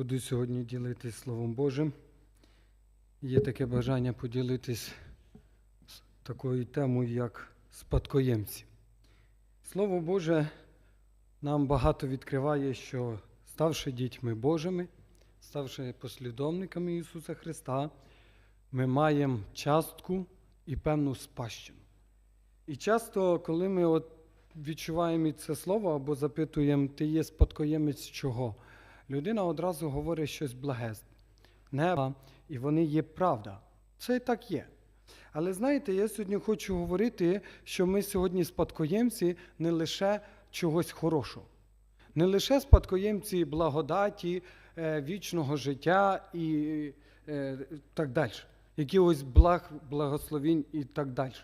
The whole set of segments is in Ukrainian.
Буду сьогодні ділитись Словом Божим. Є таке бажання поділитись такою темою, як спадкоємці. Слово Боже нам багато відкриває, що ставши дітьми Божими, ставши послідовниками Ісуса Христа, ми маємо частку і певну спадщину. І часто, коли ми от відчуваємо це слово або запитуємо, ти є спадкоємець чого? Людина одразу говорить щось благе, неба, і вони є правда. Це і так є. Але знаєте, я сьогодні хочу говорити, що ми сьогодні спадкоємці не лише чогось хорошого, не лише спадкоємці благодаті, е, вічного життя і е, так далі, якихось благ, благословінь і так далі.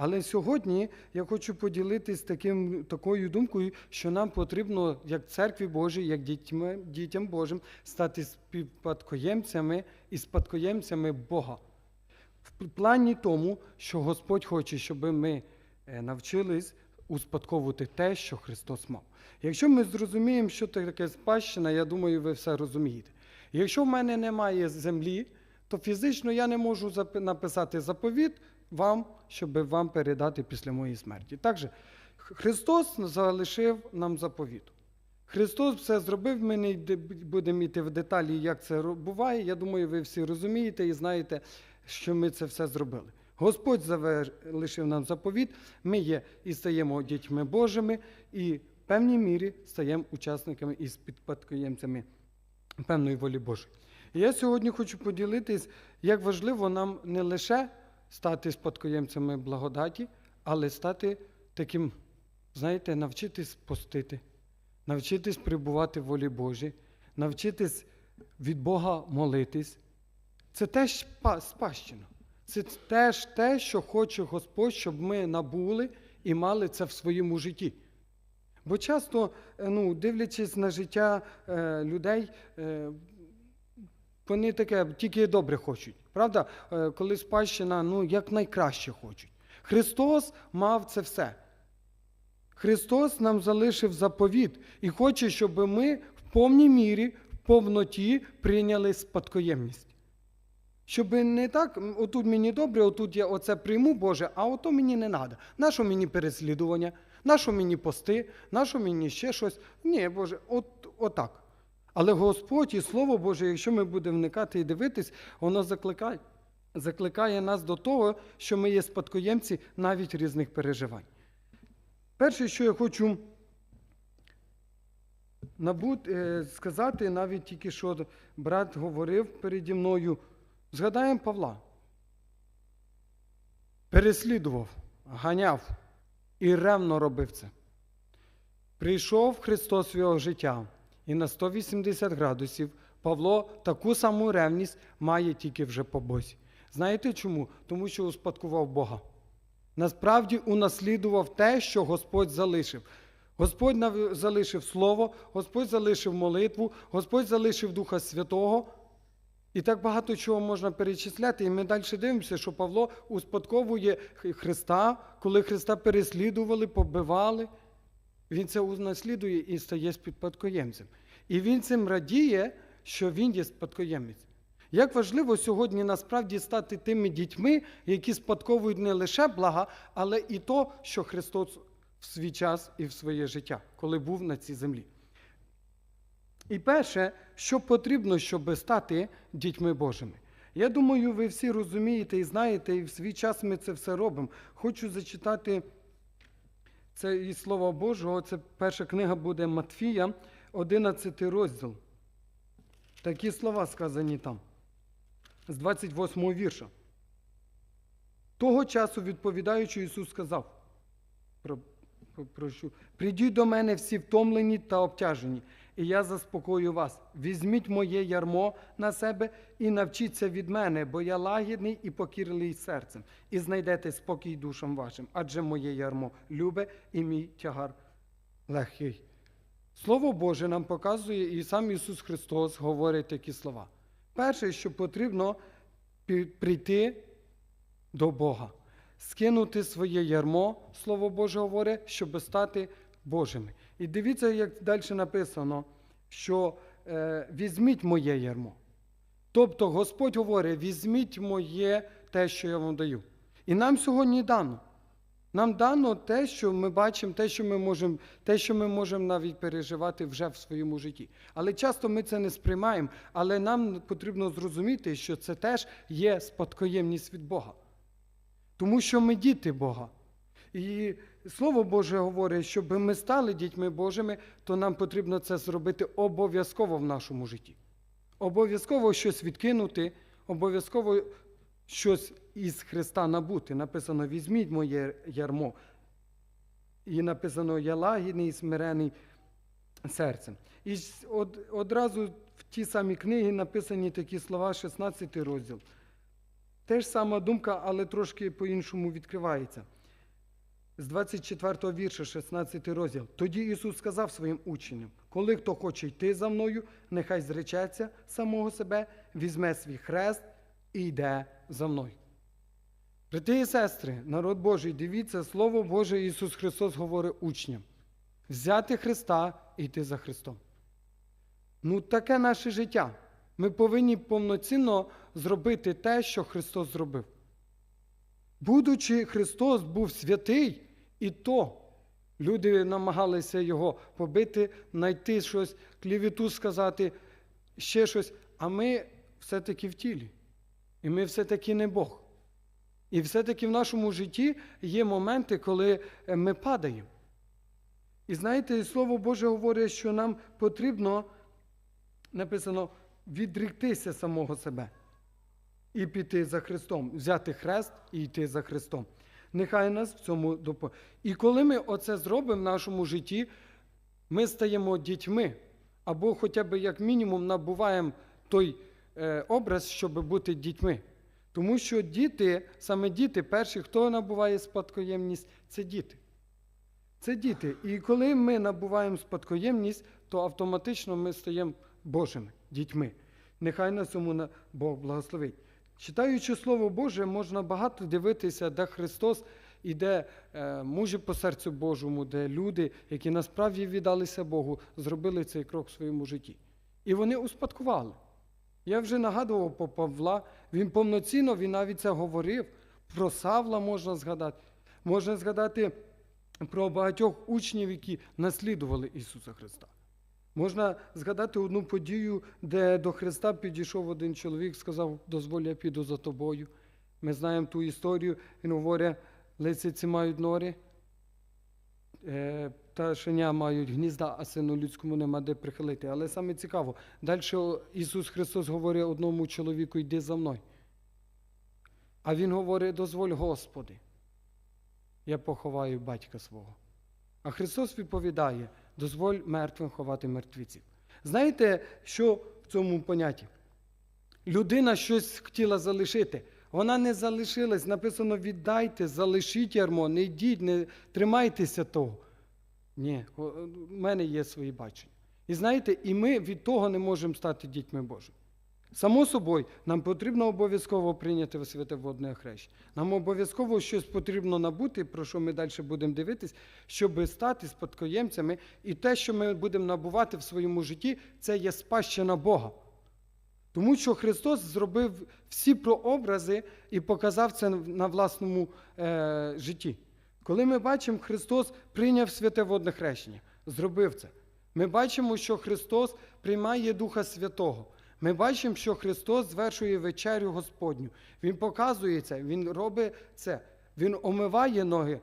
Але сьогодні я хочу поділитись таким, такою думкою, що нам потрібно, як церкві Божій, як дітьми, дітям Божим, стати співпадкоємцями і спадкоємцями Бога. В плані тому, що Господь хоче, щоб ми е, навчились успадковувати те, що Христос мав. Якщо ми зрозуміємо, що таке спадщина, я думаю, ви все розумієте. Якщо в мене немає землі, то фізично я не можу написати заповіт вам, щоб вам передати після моєї смерті. Так же, Христос залишив нам заповіт. Христос все зробив, ми не будемо йти в деталі, як це буває. Я думаю, ви всі розумієте і знаєте, що ми це все зробили. Господь залишив нам заповіт, ми є і стаємо дітьми Божими, і в певній мірі стаємо учасниками і співпадкоємцями певної волі Божої. І я сьогодні хочу поділитись, як важливо нам не лише стати спадкоємцями благодаті, але стати таким, знаєте, навчитись постити, навчитись прибувати в волі Божій, навчитись від Бога молитись. Це теж спа- спадщина. Це теж те, що хоче Господь, щоб ми набули і мали це в своєму житті. Бо часто, е, ну, дивлячись на життя е, людей, е, вони таке тільки добре хочуть. Правда? Е, коли спадщина, ну, як найкраще хочуть. Христос мав це все. Христос нам залишив заповіт і хоче, щоб ми в повній мірі, в повноті прийняли спадкоємність. Щоб не так, отут мені добре, отут я оце прийму, Боже, а ото мені не треба. Нащо мені переслідування? Нащо мені пости? Нащо мені ще щось? Ні, Боже, от, отак. Але Господь і Слово Боже, якщо ми будемо вникати і дивитись, воно закликає, закликає нас до того, що ми є спадкоємці навіть різних переживань. Перше, що я хочу набут, е, сказати, навіть тільки що брат говорив переді мною, згадаємо Павла. Переслідував, ганяв і ревно робив це. Прийшов Христос в його життя, і на 180 градусів Павло таку саму ревність має тільки вже по Бозі. Знаєте чому? Тому що успадкував Бога. Насправді унаслідував те, що Господь залишив. Господь залишив Слово, Господь залишив молитву, Господь залишив Духа Святого. І так багато чого можна перечисляти. І ми далі дивимося, що Павло успадковує Христа, коли Христа переслідували, побивали. Він це унаслідує і стає спадкоємцем. І він цим радіє, що він є спадкоємець. Як важливо сьогодні насправді стати тими дітьми, які спадковують не лише блага, але і то, що Христос в свій час і в своє життя, коли був на цій землі. І перше, що потрібно, щоб стати дітьми Божими. Я думаю, ви всі розумієте і знаєте, і в свій час ми це все робимо. Хочу зачитати це і Слова Божого. Це перша книга буде Матфія, 11 розділ. Такі слова сказані там, з 28 вірша. Того часу, відповідаючи, Ісус сказав, про, про- прошу, прийдіть до мене всі втомлені та обтяжені, і я заспокою вас. Візьміть моє ярмо на себе і навчіться від мене, бо я лагідний і покірливий серцем, і знайдете спокій душам вашим, адже моє ярмо любе і мій тягар легкий. Слово Боже нам показує, і сам Ісус Христос говорить такі слова. Перше, що потрібно прийти до Бога, скинути своє ярмо, Слово Боже говорить, щоб стати Божими. І дивіться, як далі написано, що е, візьміть моє ярмо. Тобто Господь говорить, візьміть моє те, що я вам даю. І нам сьогодні дано. Нам дано те, що ми бачимо, те, що ми можемо, те, що ми можемо навіть переживати вже в своєму житті. Але часто ми це не сприймаємо, але нам потрібно зрозуміти, що це теж є спадкоємність від Бога. Тому що ми діти Бога. І Слово Боже говорить, щоб ми стали дітьми Божими, то нам потрібно це зробити обов'язково в нашому житті. Обов'язково щось відкинути, обов'язково щось із Христа набути. Написано: візьміть моє ярмо. І написано Я лагідний і смирений серцем. І од, одразу в тій самій книгі написані такі слова, 16 розділ. Теж сама думка, але трошки по-іншому відкривається. З 24 вірша, 16 розділ. Тоді Ісус сказав своїм учням: коли хто хоче йти за мною, нехай зречеться самого себе, візьме свій хрест і йде за мною. Брати і сестри, народ Божий, дивіться, Слово Боже Ісус Христос говорить учням: взяти Христа і йти за Христом. Ну, таке наше життя. Ми повинні повноцінно зробити те, що Христос зробив. Будучи Христос був святий, і то люди намагалися його побити, знайти щось, клівіту сказати, ще щось, а ми все-таки в тілі. І ми все-таки не Бог. І все-таки в нашому житті є моменти, коли е, ми падаємо. І знаєте, Слово Боже говорить, що нам потрібно, написано, відріктися самого себе і піти за Христом, взяти хрест і йти за Христом. Нехай нас в цьому допоможе. І коли ми оце зробимо в нашому житті, ми стаємо дітьми, або хоча б як мінімум набуваємо той е, образ, щоб бути дітьми. Тому що діти, саме діти, перші, хто набуває спадкоємність, це діти. Це діти. І коли ми набуваємо спадкоємність, то автоматично ми стаємо Божими дітьми. Нехай на цьому Бог благословить. Читаючи Слово Боже, можна багато дивитися, де Христос і де е, мужі по серцю Божому, де люди, які насправді віддалися Богу, зробили цей крок в своєму житті. І вони успадкували. Я вже нагадував по Павла, він повноцінно, він навіть це говорив. Про Савла можна згадати. Можна згадати про багатьох учнів, які наслідували Ісуса Христа. Можна згадати одну подію, де до Христа підійшов один чоловік, сказав, дозволь, я піду за тобою. Ми знаємо ту історію, він говорить, лисиці мають нори, е, пташеня мають гнізда, а сину людському нема де прихилити. Але саме цікаво, далі Ісус Христос говорить одному чоловіку, йди за мною. А Він говорить, дозволь, Господи, я поховаю батька свого. А Христос відповідає: дозволь мертвим ховати мертвіців. Знаєте, що в цьому понятті? Людина щось хотіла залишити. Вона не залишилась. Написано: віддайте, залишіть ярмо, не йдіть, не тримайтеся того. Ні, в мене є свої бачення. І знаєте, і ми від того не можемо стати дітьми Божими. Само собою, нам потрібно обов'язково прийняти святе водне хрещення. Нам обов'язково щось потрібно набути, про що ми далі будемо дивитись, щоб стати спадкоємцями. І те, що ми будемо набувати в своєму житті, це є спадщина Бога. Тому що Христос зробив всі прообрази і показав це на власному е, житті. Коли ми бачимо, Христос прийняв святе водне хрещення, зробив це. Ми бачимо, що Христос приймає Духа Святого. Ми бачимо, що Христос звершує вечерю Господню. Він показує це, Він робить це, Він омиває ноги.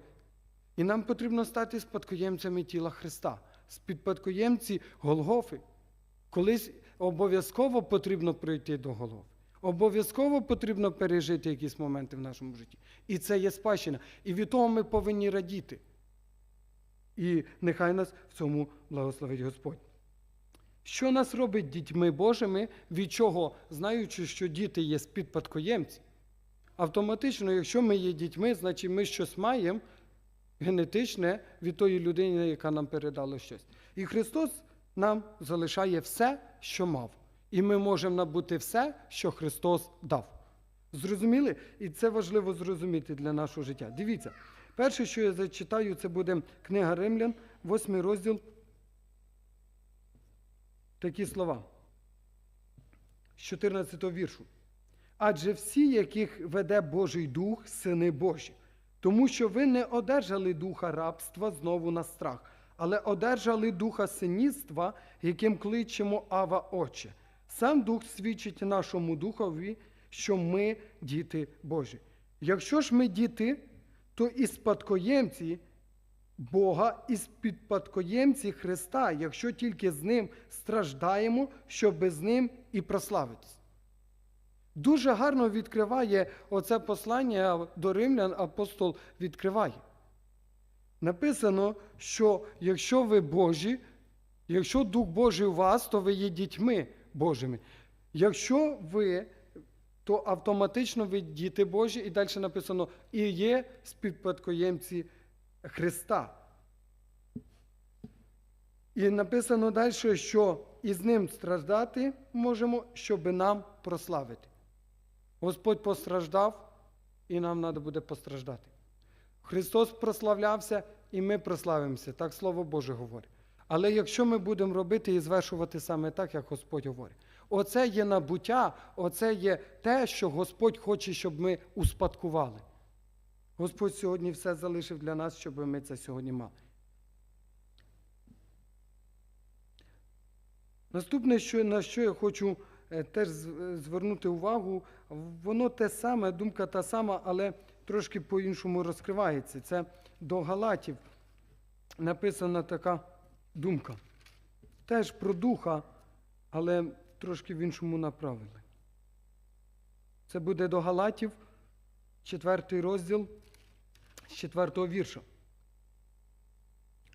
І нам потрібно стати спадкоємцями тіла Христа, спадкоємці Голгофи. Колись обов'язково потрібно прийти до Голгофи. Обов'язково потрібно пережити якісь моменти в нашому житті. І це є спадщина. І від того ми повинні радіти. І нехай нас в цьому благословить Господь. Що нас робить дітьми Божими, від чого, знаючи, що діти є спідпадкоємці, автоматично, якщо ми є дітьми, значить ми щось маємо генетичне від тої людини, яка нам передала щось. І Христос нам залишає все, що мав. І ми можемо набути все, що Христос дав. Зрозуміли? І це важливо зрозуміти для нашого життя. Дивіться, перше, що я зачитаю, це буде книга Римлян, 8 розділ. Такі слова. з 14 віршу. Адже всі, яких веде Божий Дух, сини Божі, тому що ви не одержали духа рабства знову на страх, але одержали духа синівства, яким кличемо Ава Отче. Сам Дух свідчить нашому духові, що ми діти Божі. Якщо ж ми діти, то і спадкоємці Бога, і спадкоємці Христа, якщо тільки з Ним страждаємо, щоб з Ним і прославитись. Дуже гарно відкриває оце послання до римлян апостол відкриває. Написано, що якщо ви Божі, якщо Дух Божий у вас, то ви є дітьми Божими. Якщо ви, то автоматично ви діти Божі, і далі написано, і є співпадкоємці Христа. І написано далі, що із ним страждати можемо, щоб нам прославити. Господь постраждав, і нам треба буде постраждати. Христос прославлявся, і ми прославимося, так Слово Боже говорить. Але якщо ми будемо робити і звершувати саме так, як Господь говорить, оце є набуття, оце є те, що Господь хоче, щоб ми успадкували. Господь сьогодні все залишив для нас, щоб ми це сьогодні мали. Наступне, що, на що я хочу е, теж звернути увагу, воно те саме, думка та сама, але трошки по-іншому розкривається. Це до Галатів написана така думка. Теж про духа, але трошки в іншому направили. Це буде до Галатів, четвертий розділ з четвертого вірша.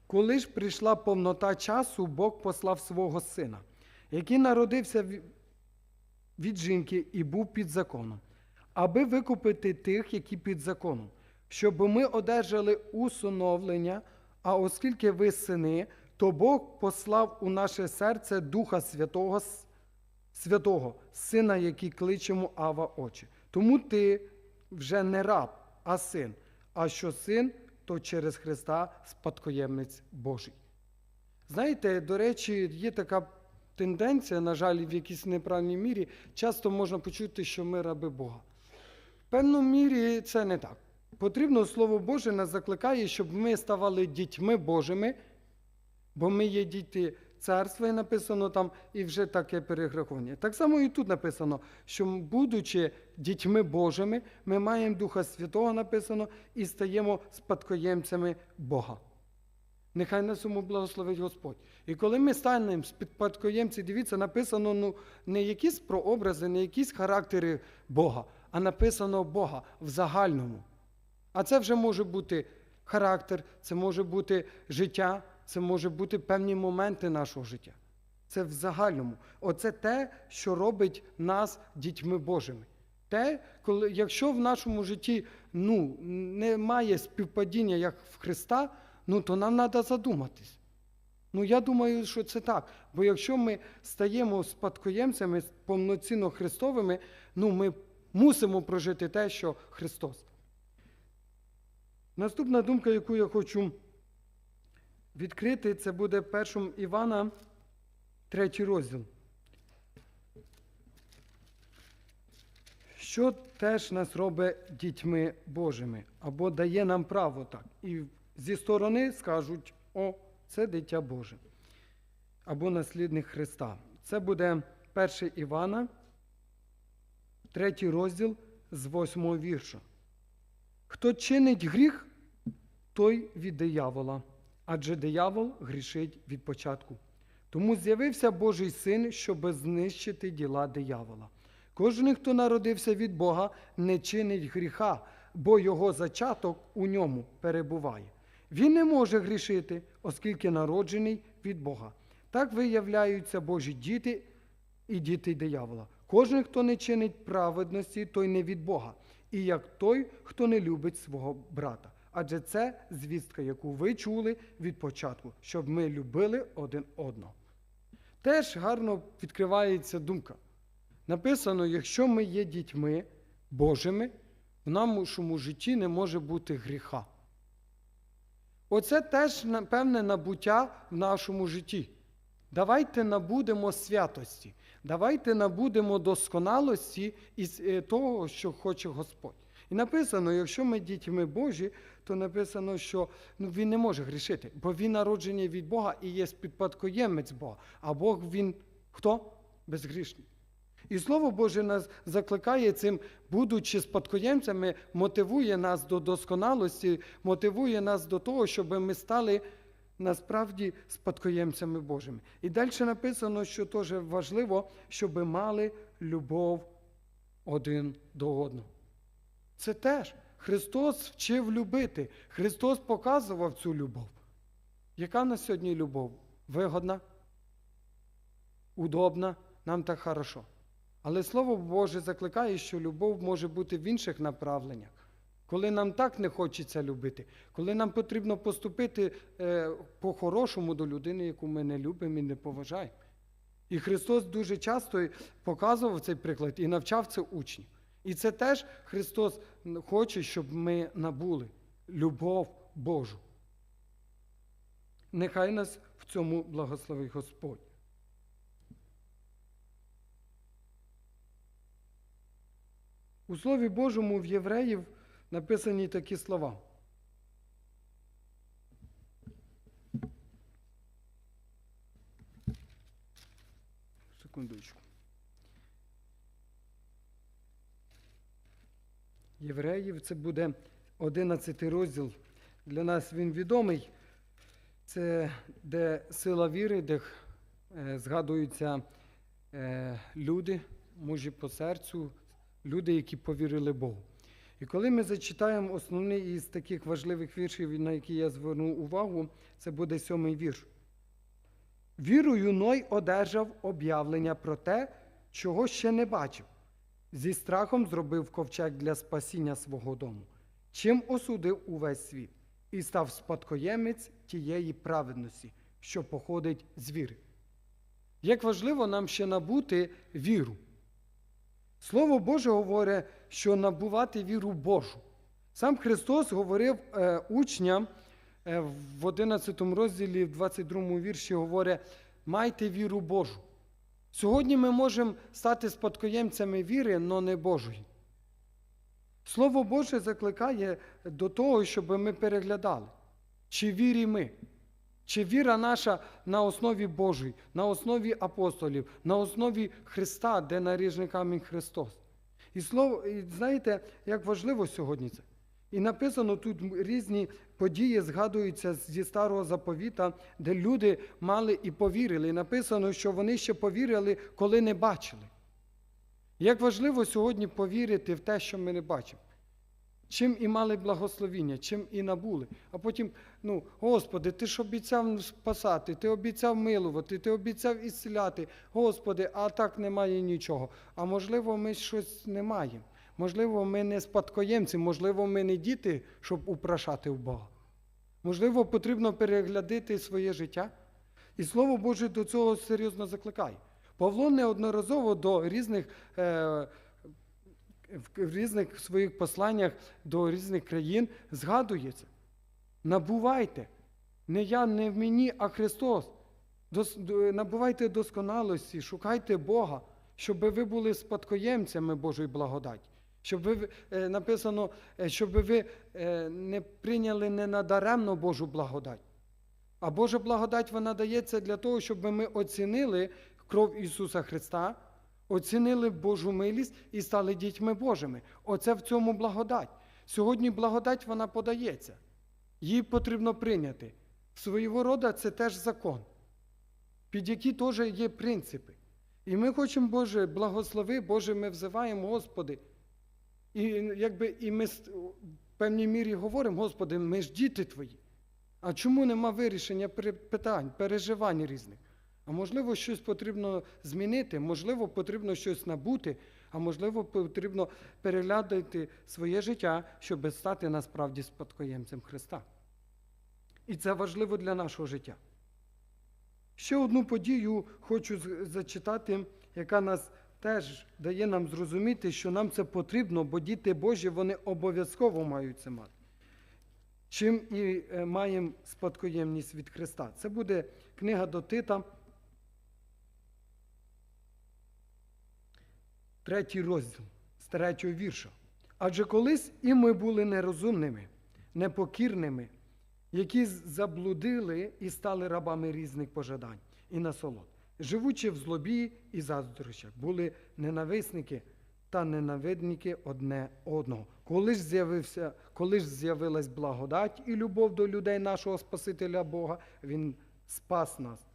Коли ж прийшла повнота часу, Бог послав свого сина, який народився від жінки і був під законом, аби викупити тих, які під законом, щоб ми одержали усиновлення, а оскільки ви сини, то Бог послав у наше серце Духа Святого, Святого, Сина, який кличемо Ава Очі. Тому ти вже не раб, а син. А що син, то через Христа спадкоємець Божий. Знаєте, до речі, є така тенденція, на жаль, в якійсь неправильній мірі, часто можна почути, що ми раби Бога. В певній мірі це не так. Потрібно Слово Боже нас закликає, щоб ми ставали дітьми Божими, бо ми є діти царства, і написано там, і вже таке перерахування. Так само і тут написано, що будучи дітьми Божими, ми маємо Духа Святого написано і стаємо спадкоємцями Бога. Нехай нас йому благословить Господь. І коли ми станемо спадкоємці, дивіться, написано ну, не якісь прообрази, не якісь характери Бога, а написано Бога в загальному. А це вже може бути характер, це може бути життя, це може бути певні моменти нашого життя. Це в загальному. Оце те, що робить нас дітьми Божими. Те, коли, якщо в нашому житті ну, немає співпадіння як в Христа, ну то нам треба задуматись. Ну, я думаю, що це так. Бо якщо ми стаємо спадкоємцями повноцінно Христовими, ну ми мусимо прожити те, що Христос. Наступна думка, яку я хочу відкрити, це буде першим Івана, третій розділ. Що теж нас робить дітьми Божими, або дає нам право так. І зі сторони скажуть, о, це дитя Боже, або наслідник Христа. Це буде 1 Івана, третій розділ з восьмого вірша. Хто чинить гріх, той від диявола, адже диявол грішить від початку. Тому з'явився Божий син, щоб знищити діла диявола. Кожен, хто народився від Бога, не чинить гріха, бо його зачаток у ньому перебуває. Він не може грішити, оскільки народжений від Бога. Так виявляються Божі діти і діти диявола. Кожен, хто не чинить праведності, той не від Бога, і як той, хто не любить свого брата. Адже це звістка, яку ви чули від початку, щоб ми любили один одного. Теж гарно відкривається думка. Написано, якщо ми є дітьми Божими, в нашому житті не може бути гріха. Оце теж певне набуття в нашому житті. Давайте набудемо святості. Давайте набудемо досконалості із е, того, що хоче Господь. І написано, якщо ми дітьми Божі, то написано, що ну, він не може грішити, бо він народжений від Бога і є спідпадкоємець Бога. А Бог він хто? Безгрішний. І Слово Боже нас закликає цим, будучи спадкоємцями, мотивує нас до досконалості, мотивує нас до того, щоб ми стали насправді спадкоємцями Божими. І далі написано, що теж важливо, щоб мали любов один до одного. Це теж Христос вчив любити. Христос показував цю любов. Яка на сьогодні любов? Вигодна? Удобна? Нам так хорошо. Але Слово Боже закликає, що любов може бути в інших направленнях. Коли нам так не хочеться любити, коли нам потрібно поступити е, по-хорошому до людини, яку ми не любимо і не поважаємо. І Христос дуже часто показував цей приклад і навчав це учнів. І це теж Христос хоче, щоб ми набули любов Божу. Нехай нас в цьому благословить Господь. У Слові Божому в євреїв написані такі слова. Секундочку. Євреїв це буде 11 розділ. Для нас він відомий. Це де сила віри, де е, згадуються е, люди, мужі по серцю, люди, які повірили Богу. І коли ми зачитаємо основний із таких важливих віршів, на які я звернув увагу, це буде сьомий вірш. Вірою Ной одержав об'явлення про те, чого ще не бачив. Зі страхом зробив ковчег для спасіння свого дому, чим осудив увесь світ, і став спадкоємець тієї праведності, що походить з віри. Як важливо нам ще набути віру. Слово Боже говорить, що набувати віру Божу. Сам Христос говорив е, учням е, в 11 розділі, в 22 вірші, говорить, майте віру Божу. Сьогодні ми можемо стати спадкоємцями віри, але не Божої. Слово Боже закликає до того, щоб ми переглядали, чи вірі ми, чи віра наша на основі Божої, на основі апостолів, на основі Христа, де наріжний камінь Христос. І слово, і знаєте, як важливо сьогодні це. І написано тут різні події згадуються зі старого заповіта, де люди мали і повірили. І написано, що вони ще повірили, коли не бачили. Як важливо сьогодні повірити в те, що ми не бачимо. Чим і мали благословіння, чим і набули. А потім, ну, Господи, ти ж обіцяв спасати, ти обіцяв милувати, ти обіцяв ісціляти. Господи, а так немає нічого. А можливо, ми щось не маємо. Можливо, ми не спадкоємці, можливо, ми не діти, щоб упрашати в Бога. Можливо, потрібно переглядати своє життя. І Слово Боже до цього серйозно закликає. Павло неодноразово до різних, е, в різних своїх посланнях до різних країн згадує це. Набувайте. Не я, не в мені, а Христос. Дос, набувайте досконалості, шукайте Бога, щоб ви були спадкоємцями Божої благодаті. Щоб ви е, написано, е, щоб ви е, не прийняли ненадаремно Божу благодать. А Божа благодать вона дається для того, щоб ми оцінили кров Ісуса Христа, оцінили Божу милість і стали дітьми Божими. Оце в цьому благодать. Сьогодні благодать вона подається. Її потрібно прийняти. Свого роду це теж закон, під які теж є принципи. І ми хочемо, Боже, благослови, Боже, ми взиваємо, Господи. І якби і ми в певній мірі говоримо, Господи, ми ж діти Твої. А чому нема вирішення питань, переживань різних? А можливо, щось потрібно змінити, можливо, потрібно щось набути, а можливо, потрібно переглядати своє життя, щоб стати насправді спадкоємцем Христа. І це важливо для нашого життя. Ще одну подію хочу зачитати, яка нас теж дає нам зрозуміти, що нам це потрібно, бо діти Божі вони обов'язково мають це мати. Чим і маємо спадкоємність від Христа. Це буде книга до Тита. третій розділ з третього вірша. Адже колись і ми були нерозумними, непокірними, які заблудили і стали рабами різних пожадань і насолод, живучи в злобі і заздрощах, були ненависники та ненавидники одне одного. Коли ж з'явився, коли ж з'явилась благодать і любов до людей нашого Спасителя Бога, Він спас нас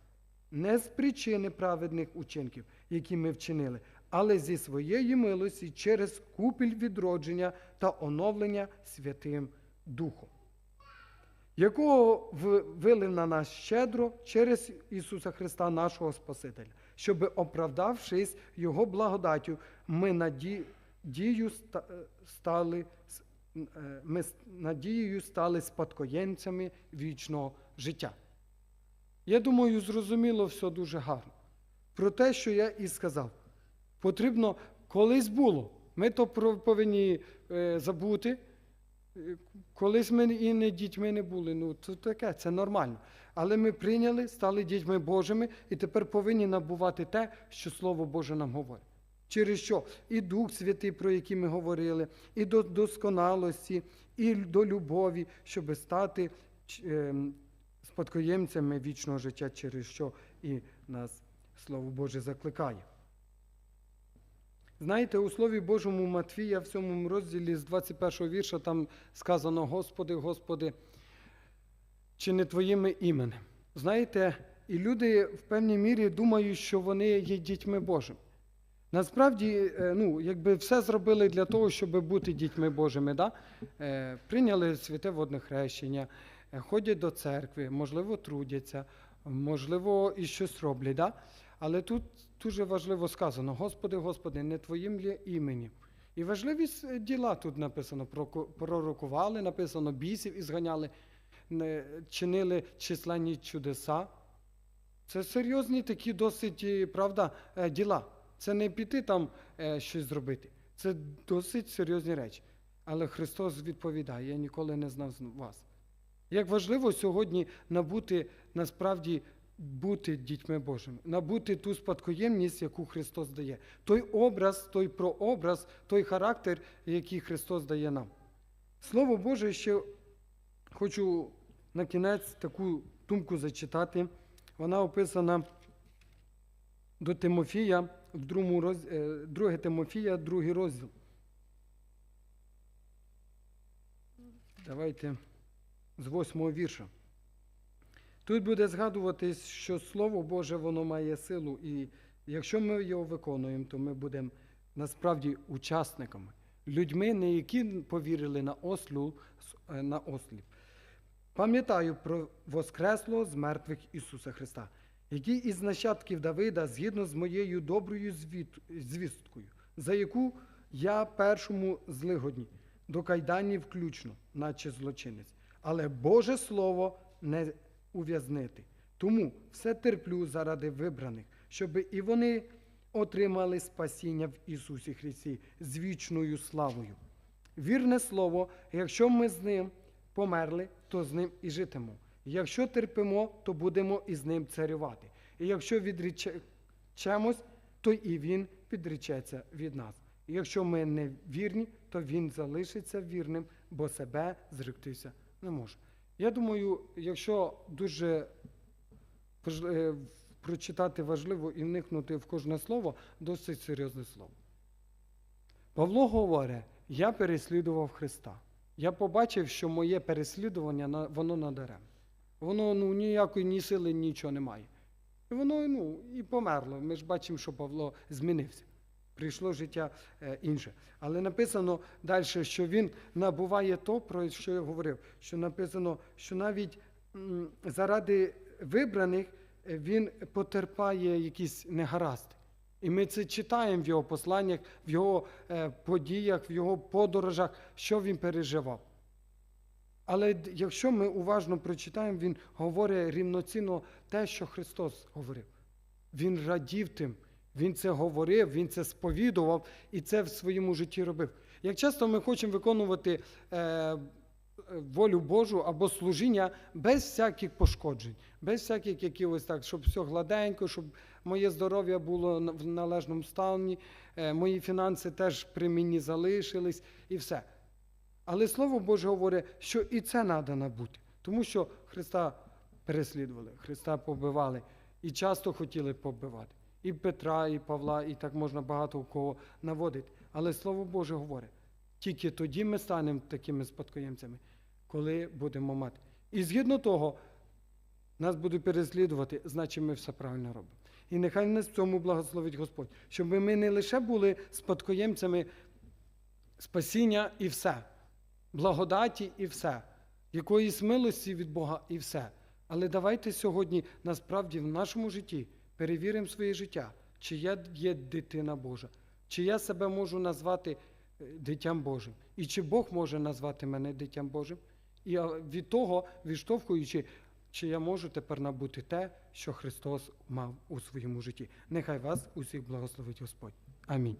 не з причини праведних учинків, які ми вчинили, але зі своєї милості через купіль відродження та оновлення Святим Духом, якого вилив на нас щедро через Ісуса Христа, нашого Спасителя, щоб, оправдавшись Його благодаттю, ми надією е, стали, е, ми надією стали спадкоємцями вічного життя. Я думаю, зрозуміло все дуже гарно. Про те, що я і сказав. Потрібно колись було. Ми то повинні е, забути. Колись ми і не дітьми не були. Ну, це таке, це нормально. Але ми прийняли, стали дітьми Божими і тепер повинні набувати те, що Слово Боже нам говорить. Через що? І Дух Святий, про який ми говорили, і до досконалості, і до любові, щоб стати ем, спадкоємцями вічного життя, через що і нас Слово Боже закликає. Знаєте, у Слові Божому Матвія в сьомому розділі з 21 вірша там сказано: Господи, Господи, чи не Твоїми іменем. Знаєте, і люди в певній мірі думають, що вони є дітьми Божими. Насправді, е, ну, якби все зробили для того, щоб бути дітьми Божими, да? Е, прийняли святе водне хрещення, е, ходять до церкви, можливо, трудяться, можливо, і щось роблять. Да? Але тут дуже важливо сказано: Господи, Господи, не Твоїм лі імені. І важливість е, діла тут написано: пророкували, написано, бісів і зганяли, чинили численні чудеса. Це серйозні такі досить, е, правда, е, діла. Це не піти там щось зробити. Це досить серйозні речі. Але Христос відповідає: Я ніколи не знав вас. Як важливо сьогодні набути насправді бути дітьми Божими, набути ту спадкоємність, яку Христос дає. Той образ, той прообраз, той характер, який Христос дає нам. Слово Боже, ще хочу на кінець таку думку зачитати. Вона описана до Тимофія, в другому роз... 2 Тимофія, другий розділ. Давайте з восьмого вірша. Тут буде згадуватись, що Слово Боже воно має силу, і якщо ми його виконуємо, то ми будемо насправді учасниками, людьми, не які повірили на ослу, е, на осліп. Пам'ятаю про Воскреслого з мертвих Ісуса Христа, який із нащадків Давида, згідно з моєю доброю звісткою, за яку я першому злигодні, до кайданів включно, наче злочинець. Але Боже Слово не ув'язнити. Тому все терплю заради вибраних, щоб і вони отримали спасіння в Ісусі Христі з вічною славою. Вірне слово, якщо ми з ним померли, то з ним і житимо. Якщо терпимо, то будемо із ним царювати. І якщо відречемось, то і він відречеться від нас. І якщо ми не вірні, то він залишиться вірним, бо себе зректися не може. Я думаю, якщо дуже е, прочитати важливо і вникнути в кожне слово, досить серйозне слово. Павло говорить, я переслідував Христа. Я побачив, що моє переслідування воно надаремне. Воно ну, ніякої ні сили, нічого немає. І воно ну, і померло. Ми ж бачимо, що Павло змінився. Прийшло життя е, інше. Але написано далі, що він набуває то, про що я говорив. Що написано, що навіть заради вибраних е, він потерпає якісь негаразди. І ми це читаємо в його посланнях, в його е, подіях, в його подорожах, що він переживав. Але якщо ми уважно прочитаємо, він говорить рівноцінно те, що Христос говорив. Він радів тим, він це говорив, він це сповідував і це в своєму житті робив. Як часто ми хочемо виконувати е, волю Божу або служіння без всяких пошкоджень, без всяких якихось так, щоб все гладенько, щоб моє здоров'я було в належному стані, е, мої фінанси теж при мені залишились і все. Але Слово Боже говорить, що і це треба набути, тому що Христа переслідували, Христа побивали і часто хотіли побивати. І Петра, і Павла, і так можна багато у кого наводити. Але Слово Боже говорить, тільки тоді ми станемо такими спадкоємцями, коли будемо мати. І згідно того, нас будуть переслідувати, значить ми все правильно робимо. І нехай нас в цьому благословить Господь, щоб ми не лише були спадкоємцями спасіння і все, благодаті і все, якоїсь милості від Бога і все. Але давайте сьогодні насправді в нашому житті перевіримо своє життя, чи я є дитина Божа, чи я себе можу назвати е, дитям Божим, і чи Бог може назвати мене дитям Божим, і від того, відштовхуючи, чи я можу тепер набути те, що Христос мав у своєму житті. Нехай вас усіх благословить Господь. Амінь.